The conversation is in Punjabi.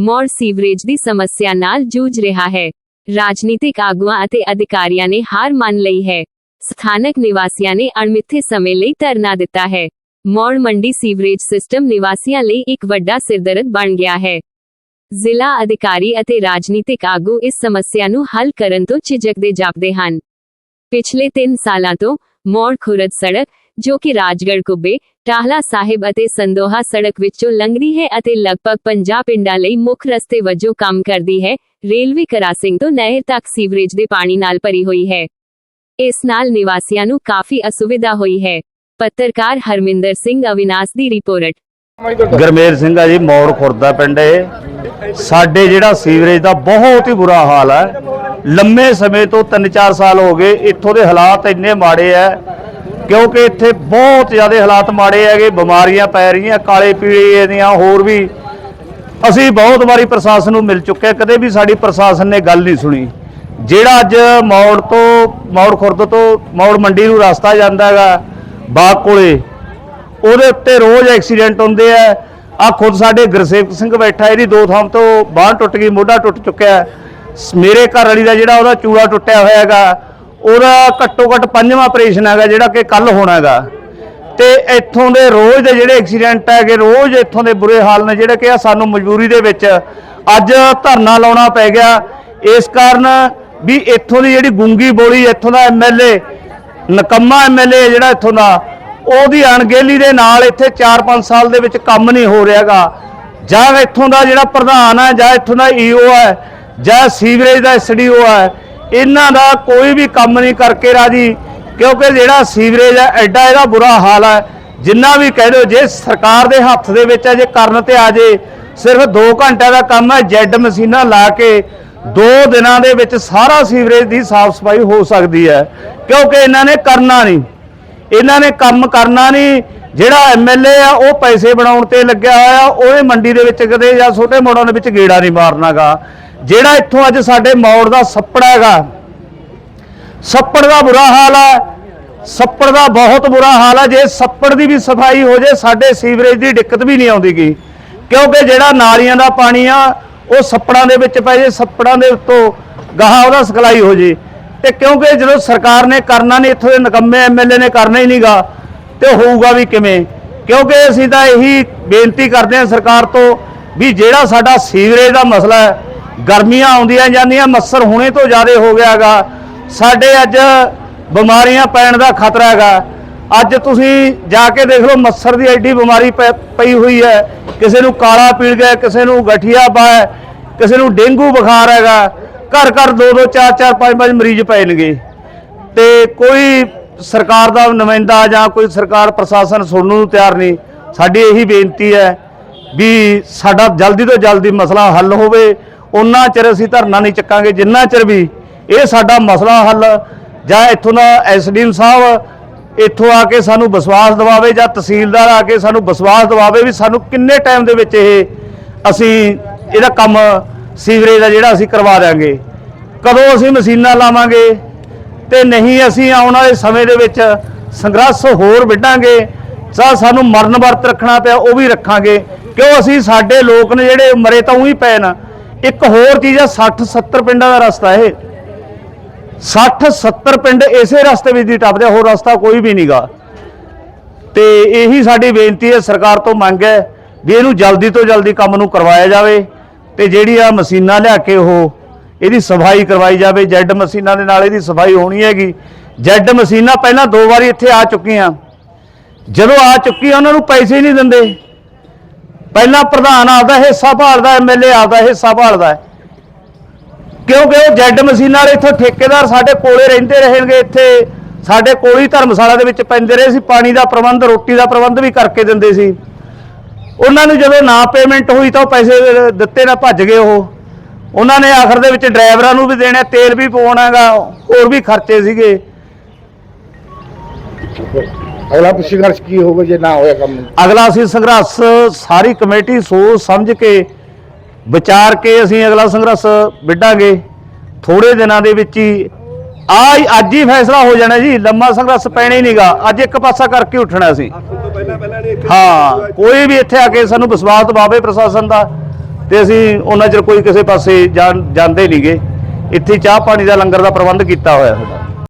ਮੌੜ ਸੀਵਰੇਜ ਦੀ ਸਮੱਸਿਆ ਨਾਲ ਜੂਝ ਰਿਹਾ ਹੈ। ਰਾਜਨੀਤਿਕ ਆਗੂਆਂ ਅਤੇ ਅਧਿਕਾਰੀਆਂ ਨੇ ਹਾਰ ਮੰਨ ਲਈ ਹੈ। ਸਥਾਨਕ ਨਿਵਾਸੀਆਂ ਨੇ ਅਣਮਿੱਥੇ ਸਮੇਂ ਲਈ ਧਰਨਾ ਦਿੱਤਾ ਹੈ। ਮੌੜ ਮੰਡੀ ਸੀਵਰੇਜ ਸਿਸਟਮ ਨਿਵਾਸੀਆਂ ਲਈ ਇੱਕ ਵੱਡਾ ਸਿਰਦਰਦ ਬਣ ਗਿਆ ਹੈ। ਜ਼ਿਲ੍ਹਾ ਅਧਿਕਾਰੀ ਅਤੇ ਰਾਜਨੀਤਿਕ ਆਗੂ ਇਸ ਸਮੱਸਿਆ ਨੂੰ ਹੱਲ ਕਰਨ ਤੋਂ ਝਿਜਕਦੇ ਜਾਪਦੇ ਹਨ। ਪਿਛਲੇ 3 ਸਾਲਾਂ ਤੋਂ ਮੌੜ ਖੁਰਦ ਸੜਕ ਜੋ ਕਿ ਰਾਜਗੜ੍ਹ, ਕੁੱਬੇ, ਟਾਹਲਾ ਸਾਹਿਬ ਅਤੇ ਸੰਦੋਹਾ ਸੜਕ ਵਿੱਚੋਂ ਲੰਘਦੀ ਹੈ ਅਤੇ ਲਗਭਗ 50 ਪਿੰਡਾਂ ਲਈ ਮੁੱਖ ਰਸਤੇ ਵਜੋਂ ਕੰਮ ਕਰਦੀ ਹੈ। ਰੇਲਵੇ ਕਰਾਸਿੰਗ ਤੋਂ ਨਹਿਰ ਤੱਕ ਸੀਵਰੇਜ ਦੇ ਪਾਣੀ ਨਾਲ ਭਰੀ ਹੋਈ ਹੈ। ਇਸ ਨਾਲ ਨਿਵਾਸੀਆਂ ਨੂੰ ਕਾਫੀ ਅਸੁਵਿਧਾ ਹੋਈ ਹੈ। ਪੱਤਰਕਾਰ ਹਰਮਿੰਦਰ ਸਿੰਘ ਅਵਿਨਾਸ਼ ਦੀ ਰਿਪੋਰਟ। ਗਰਮੇਲ ਸਿੰਘ ਆ ਜੀ, ਮੌੜ ਖੁਰਦਾ ਪਿੰਡ ਹੈ ਸਾਡੇ ਜਿਹੜਾ ਸੀਵਰੇਜ ਦਾ ਬਹੁਤ ਹੀ ਬੁਰਾ ਹਾਲ ਹੈ। ਲੰਮੇ ਸਮੇਂ ਤੋਂ 3-4 ਸਾਲ ਹੋ ਗਏ, ਇੱਥੋਂ ਦੇ ਹਾਲਾਤ ਇੰਨੇ ਮਾੜੇ ਆ ਕਿਉਂਕਿ ਇੱਥੇ ਬਹੁਤ ਜ਼ਿਆਦਾ ਹਾਲਾਤ ਮਾੜੇ ਹੈਗੇ, ਬਿਮਾਰੀਆਂ ਪੈ ਰਹੀਆਂ, ਕਾਲੇ ਪੀਲੇ ਦੀਆਂ ਹੋਰ ਵੀ। ਅਸੀਂ ਬਹੁਤ ਵਾਰੀ ਪ੍ਰਸ਼ਾਸਨ ਨੂੰ ਮਿਲ ਚੁੱਕੇ ਕਦੇ ਵੀ ਸਾਡੀ ਪ੍ਰਸ਼ਾਸਨ ਨੇ ਗੱਲ ਨਹੀਂ ਸੁਣੀ। ਜਿਹੜਾ ਅੱਜ ਮੌੜ ਤੋਂ, ਮੌੜ ਖੁਰਦ ਤੋਂ, ਮੌੜ ਮੰਡੀ ਨੂੰ ਰਸਤਾ ਜਾਂਦਾ ਹੈਗਾ, ਬਾਗ ਕੋਲੇ, ਉਹਦੇ ਉੱਤੇ ਰੋਜ਼ ਐਕਸੀਡੈਂਟ ਹੁੰਦੇ ਆ। ਆ ਖੁਦ ਸਾਡੇ ਗੁਰਸੇਵਕ ਸਿੰਘ ਬੈਠਾ, ਇਹਦੀ ਦੋ ਥਾਂ ਤੋਂ ਬਾਂਹ ਟੁੱਟ ਗਈ, ਮੋਢਾ ਟੁੱਟ ਚੁੱਕਿਆ। ਮੇਰੇ ਘਰ ਵਾਲੀ ਦਾ ਜਿਹੜਾ ਉਹਦਾ ਚੂੜਾ ਟੁੱਟਿਆ ਹੋਇਆ ਹੈਗਾ ਉਹਦਾ ਘੱਟੋ ਘੱਟ ਪੰਜਵਾਂ ਆਪਰੇਸ਼ਨ ਹੈਗਾ ਜਿਹੜਾ ਕਿ ਕੱਲ ਹੋਣਾ ਹੈਗਾ। ਤੇ ਇੱਥੋਂ ਦੇ ਰੋਜ਼ ਦੇ ਜਿਹੜੇ ਐਕਸੀਡੈਂਟ ਹੈਗੇ, ਰੋਜ਼ ਇੱਥੋਂ ਦੇ ਬੁਰੇ ਹਾਲ ਨੇ ਜਿਹੜੇ ਕਿ ਆ ਸਾਨੂੰ ਮਜਬੂਰੀ ਦੇ ਵਿੱਚ ਅੱਜ ਧਰਨਾ ਲਾਉਣਾ ਪੈ ਗਿਆ। ਇਸ ਕਾਰਨ ਵੀ ਇੱਥੋਂ ਦੀ ਜਿਹੜੀ ਗੁੰਗੀ ਬੋਲੀ, ਇੱਥੋਂ ਦਾ ਐਮਐਲਏ ਨਕੰਮਾ ਐਮਐਲਏ ਜਿਹੜਾ ਇੱਥੋਂ ਦਾ, ਉਹਦੀ ਅਣਗਹਿਲੀ ਦੇ ਨਾਲ ਇੱਥੇ 4-5 ਸਾਲ ਦੇ ਵਿੱਚ ਕੰਮ ਨਹੀਂ ਹੋ ਰਿਹਾਗਾ ਜਾਂ ਇੱਥੋਂ ਦਾ ਜਿਹੜਾ ਪ੍ਰਧਾਨ ਹੈ, ਜਾਂ ਇੱਥੋਂ ਦਾ ਈਓ ਹੈ, ਜਾਂ ਸੀਵਰੇਜ ਦਾ ਐਸਡੀਓ ਹੈ ਇਹਨਾਂ ਦਾ ਕੋਈ ਵੀ ਕੰਮ ਨਹੀਂ ਕਰਕੇ ਰਾਜੀ, ਕਿਉਂਕਿ ਜਿਹੜਾ ਸੀਵਰੇਜ ਹੈ, ਐਡਾ ਇਹਦਾ ਬੁਰਾ ਹਾਲ ਹੈ। ਜਿੰਨਾ ਵੀ ਕਹਿ ਦਿਓ, ਜੇ ਸਰਕਾਰ ਦੇ ਹੱਥ ਦੇ ਵਿੱਚ ਹੈ, ਜੇ ਕਰਨ ਤੇ ਆ ਜੇ, ਸਿਰਫ 2 ਘੰਟਿਆਂ ਦਾ ਕੰਮ ਹੈ, ਜੈਡ ਮਸ਼ੀਨਾਂ ਲਾ ਕੇ 2 ਦਿਨਾਂ ਦੇ ਵਿੱਚ ਸਾਰਾ ਸੀਵਰੇਜ ਦੀ ਸਾਫ਼ ਸਫ਼ਾਈ ਹੋ ਸਕਦੀ ਹੈ, ਕਿਉਂਕਿ ਇਹਨਾਂ ਨੇ ਕਰਨਾ ਨਹੀਂ। ਇਹਨਾਂ ਨੇ ਕੰਮ ਕਰਨਾ ਨਹੀਂ। ਜਿਹੜਾ ਐਮਐਲਏ ਆ, ਉਹ ਪੈਸੇ ਬਣਾਉਣ ਤੇ ਲੱਗਿਆ ਹੋਇਆ ਉਹਨੇ ਮੰਡੀ ਦੇ ਵਿੱਚ ਕਦੇ ਜਾਂ ਛੋਟੇ ਮੋੜਾਂ ਦੇ ਵਿੱਚ ਗੇੜਾ ਨਹੀਂ ਮਾਰਨਾਗਾ। ਜਿਹੜਾ ਇੱਥੋਂ ਅੱਜ ਸਾਡੇ ਮੌੜ ਦਾ ਸੱਪੜ ਹੈਗਾ, ਸੱਪੜ ਦਾ ਬੁਰਾ ਹਾਲ ਹੈ, ਸੱਪੜ ਦਾ ਬਹੁਤ ਬੁਰਾ ਹਾਲ ਹੈ, ਜੇ ਸੱਪੜ ਦੀ ਵੀ ਸਫ਼ਾਈ ਹੋ ਜੇ, ਸਾਡੇ ਸੀਵਰੇਜ ਦੀ ਦਿੱਕਤ ਵੀ ਨਹੀਂ ਆਉਂਦੀ ਆਉਂਦੀਗੀ ਕਿਉਂਕਿ ਜਿਹੜਾ ਨਾਲੀਆਂ ਦਾ ਪਾਣੀ ਆ, ਉਹ ਸੱਪੜਾਂ ਦੇ ਵਿੱਚ ਪੈ ਜੇ, ਸੱਪੜਾਂ ਦੇ ਉੱਤੋਂ ਗਾਹਾਂ ਉਹਦਾ ਸਕਲਾਈ ਹੋ ਜੇ। ਤੇ ਕਿਉਂਕਿ ਜਦੋਂ ਸਰਕਾਰ ਨੇ ਕਰਨਾ ਨਹੀਂ, ਇੱਥੋਂ ਦੇ ਨਿਕੰਮੇ ਐਮਐਲਏ ਨੇ ਕਰਨਾ ਹੀ ਨਹੀਂਗਾ, ਤੇ ਹੋਊਗਾ ਵੀ ਕਿਵੇਂ? ਕਿਉਂਕਿ ਅਸੀਂ ਤਾਂ ਇਹੀ ਬੇਨਤੀ ਕਰਦੇ ਹਾਂ ਸਰਕਾਰ ਤੋਂ ਵੀ ਜਿਹੜਾ ਸਾਡਾ ਸੀਵਰੇਜ ਦਾ ਮਸਲਾ ਹੈ ਗਰਮੀਆਂ ਆਉਂਦੀਆਂ ਜਾਂਦੀਆਂ ਮੱਛਰ ਹੁਣੇ ਤੋਂ ਜ਼ਿਆਦਾ ਹੋ ਗਿਆਗਾ ਸਾਡੇ ਅੱਜ ਬਿਮਾਰੀਆਂ ਪੈਣ ਦਾ ਖਤਰਾ ਹੈਗਾ। ਅੱਜ ਤੁਸੀਂ ਜਾ ਕੇ ਦੇਖ ਲਓ ਮੱਛਰ ਦੀ ਐਡੀ ਬਿਮਾਰੀ ਪੈ- ਪਈ ਹੋਈ ਹੈ। ਕਿਸੇ ਨੂੰ ਕਾਲਾ ਪੀਲ ਗਿਆ, ਕਿਸੇ ਨੂੰ ਗਠੀਆ ਪਾ ਕਿਸੇ ਨੂੰ ਡੇਂਗੂ ਬੁਖਾਰ ਹੈਗਾ। ਘਰ ਘਰ ਦੋ ਦੋ, ਚਾਰ ਚਾਰ, ਪੰਜ ਪੰਜ ਮਰੀਜ਼ ਪਏ ਨੇਗੇ ਤੇ ਕੋਈ ਸਰਕਾਰ ਦਾ ਨੁਮਾਇੰਦਾ ਜਾਂ ਕੋਈ ਸਰਕਾਰ ਪ੍ਰਸ਼ਾਸਨ ਸੁਣਨ ਨੂੰ ਤਿਆਰ ਨਹੀਂ। ਸਾਡੀ ਇਹੀ ਬੇਨਤੀ ਹੈ ਵੀ ਸਾਡਾ ਜਲਦੀ ਤੋਂ ਜਲਦੀ ਮਸਲਾ ਹੱਲ ਹੋਵੇ। ਉਹਨਾਂ ਚਿਰ ਅਸੀਂ ਧਰਨਾ ਨਹੀਂ ਚੱਕਾਂਗੇ, ਜਿੰਨਾ ਚਿਰ ਵੀ ਇਹ ਸਾਡਾ ਮਸਲਾ ਹੱਲ ਜਾਂ ਇੱਥੋਂ ਦਾ ਐਸਡੀਐਮ ਸਾਹਿਬ ਇੱਥੋਂ ਆ ਕੇ ਸਾਨੂੰ ਵਿਸ਼ਵਾਸ ਦਿਵਾਵੇ ਜਾਂ ਤਹਿਸੀਲਦਾਰ ਆ ਕੇ ਸਾਨੂੰ ਵਿਸ਼ਵਾਸ ਦਿਵਾਵੇ ਵੀ ਸਾਨੂੰ ਕਿੰਨੇ ਟਾਈਮ ਦੇ ਵਿੱਚ ਇਹ ਅਸੀਂ ਇਹਦਾ ਕੰਮ ਸੀਵਰੇਜ ਦਾ ਜਿਹੜਾ ਅਸੀਂ ਕਰਵਾ ਦਿਆਂਗੇ। ਕਦੋਂ ਅਸੀਂ ਮਸ਼ੀਨਾਂ ਲਾਵਾਂਗੇ ਤੇ ਨਹੀਂ ਅਸੀਂ ਆਉਣ ਵਾਲੇ ਸਮੇਂ ਦੇ ਵਿੱਚ ਸੰਘਰਸ਼ ਹੋਰ ਵਿੱਢਾਂਗੇ, ਜਾਂ ਸਾਨੂੰ ਮਰਨ ਵਰਤ ਰੱਖਣਾ ਪਿਆ ਉਹ ਵੀ ਰੱਖਾਂਗੇ। ਕਿਉਂ ਅਸੀਂ ਸਾਡੇ ਲੋਕ ਨੇ ਜਿਹੜੇ ਮਰੇ ਤਾਂ ਉਹੀ ਪਏ ਨਾ। ਇੱਕ ਹੋਰ ਚੀਜ਼ ਆ 60 70 ਪਿੰਡਾਂ ਦਾ ਰਸਤਾ ਇਹ। 60 70 ਪਿੰਡ ਇਸੇ ਰਸਤੇ ਵਿੱਚ ਦੀ ਟੱਪਦੇ ਹੋਰ ਰਸਤਾ ਕੋਈ ਵੀ ਨਹੀਂਗਾ ਤੇ ਇਹੀ ਸਾਡੀ ਬੇਨਤੀ ਹੈ, ਸਰਕਾਰ ਤੋਂ ਮੰਗ ਹੈ ਵੀ ਇਹਨੂੰ ਜਲਦੀ ਤੋਂ ਜਲਦੀ ਕੰਮ ਨੂੰ ਕਰਵਾਇਆ ਜਾਵੇ ਤੇ ਜਿਹੜੀ ਆ ਮਸ਼ੀਨਾਂ ਲਿਆ ਕੇ ਉਹ ਇਹਦੀ ਸਫ਼ਾਈ ਕਰਵਾਈ ਜਾਵੇ। ਜੈਡ ਮਸ਼ੀਨਾਂ ਦੇ ਨਾਲ ਇਹਦੀ ਸਫ਼ਾਈ ਹੋਣੀ ਹੈਗੀ। ਜੈਡ ਮਸ਼ੀਨਾਂ ਪਹਿਲਾਂ ਦੋ ਵਾਰੀ ਇੱਥੇ ਆ ਚੁੱਕੀਆਂ। ਜਦੋਂ ਆ ਚੁੱਕੀ ਉਹਨਾਂ ਨੂੰ ਪੈਸੇ ਹੀ ਨਹੀਂ ਦਿੰਦੇ। ਪਹਿਲਾਂ ਪ੍ਰਧਾਨ ਆਪਦਾ ਹਿੱਸਾ ਭਾਲਦਾ ਐਮਐਲਏ ਆਪਦਾ ਹਿੱਸਾ ਭਾਲਦਾ ਕਿਉਂਕਿ ਉਹ ਜੈਡ ਮਸ਼ੀਨਾਂ ਵਾਲੇ ਇੱਥੋਂ ਠੇਕੇਦਾਰ ਸਾਡੇ ਕੋਲੇ ਰਹਿੰਦੇ ਰਹਿਣਗੇ ਇੱਥੇ। ਸਾਡੇ ਕੋਲ ਹੀ ਧਰਮਸ਼ਾਲਾ ਦੇ ਵਿੱਚ ਪੈਂਦੇ ਰਹੇ ਸੀ, ਪਾਣੀ ਦਾ ਪ੍ਰਬੰਧ, ਰੋਟੀ ਦਾ ਪ੍ਰਬੰਧ ਵੀ ਕਰਕੇ ਦਿੰਦੇ ਸੀ। ਉਹਨਾਂ ਨੂੰ ਜਦੋਂ ਨਾ ਪੇਮੈਂਟ ਹੋਈ ਤਾਂ ਉਹ ਪੈਸੇ ਦਿੱਤੇ ਨਾ ਭੱਜ ਗਏ ਉਹ। ਉਹਨਾਂ ਨੇ ਆਖਰ ਦੇ ਵਿੱਚ ਡਰਾਈਵਰਾਂ ਨੂੰ ਵੀ ਦੇਣਾ, ਤੇਲ ਵੀ ਪਵਾਉਣਾਗਾ ਹੋਰ ਵੀ ਖਰਚੇ ਸੀਗੇ। ਅਗਲਾ ਸੰਘਰਸ਼ ਕੀ ਹੋਊਗਾ ਜੇ ਨਾ ਹੋਇਆ ਕੰਮ। ਅਗਲਾ ਅਸੀਂ ਸੰਘਰਸ਼ ਸਾਰੀ ਕਮੇਟੀ ਸੋਚ ਸਮਝ ਕੇ ਵਿਚਾਰ ਕੇ ਅਸੀਂ ਅਗਲਾ ਸੰਘਰਸ਼ ਵਿੱਢਾਂਗੇ। ਥੋੜੇ ਦਿਨਾਂ ਦੇ ਵਿੱਚ ਹੀ ਆ ਅੱਜ ਹੀ ਫੈਸਲਾ ਹੋ ਜਾਣਾ ਜੀ, ਲੰਮਾ ਸੰਘਰਸ਼ ਪੈਣਾ ਹੀ ਨਹੀਂਗਾ। ਅੱਜ ਇੱਕ ਪਾਸਾ ਕਰਕੇ ਉੱਠਣਾ ਸੀ ਹਾਂ, ਕੋਈ ਵੀ ਇੱਥੇ ਆ ਕੇ ਸਾਨੂੰ ਵਿਸ਼ਵਾਸ ਦਿਵਾਵੇ ਪ੍ਰਸ਼ਾਸਨ ਦਾ, ਤੇ ਅਸੀਂ ਉਹਨਾਂ ਚਿਰ ਕੋਈ ਕਿਸੇ ਪਾਸੇ ਜਾਣ- ਜਾਂਦੇ ਨਹੀਂਗੇ। ਇੱਥੇ ਚਾਹ ਪਾਣੀ ਦਾ ਲੰਗਰ ਦਾ ਪ੍ਰਬੰਧ ਕੀਤਾ ਹੋਇਆ ਸਾਡਾ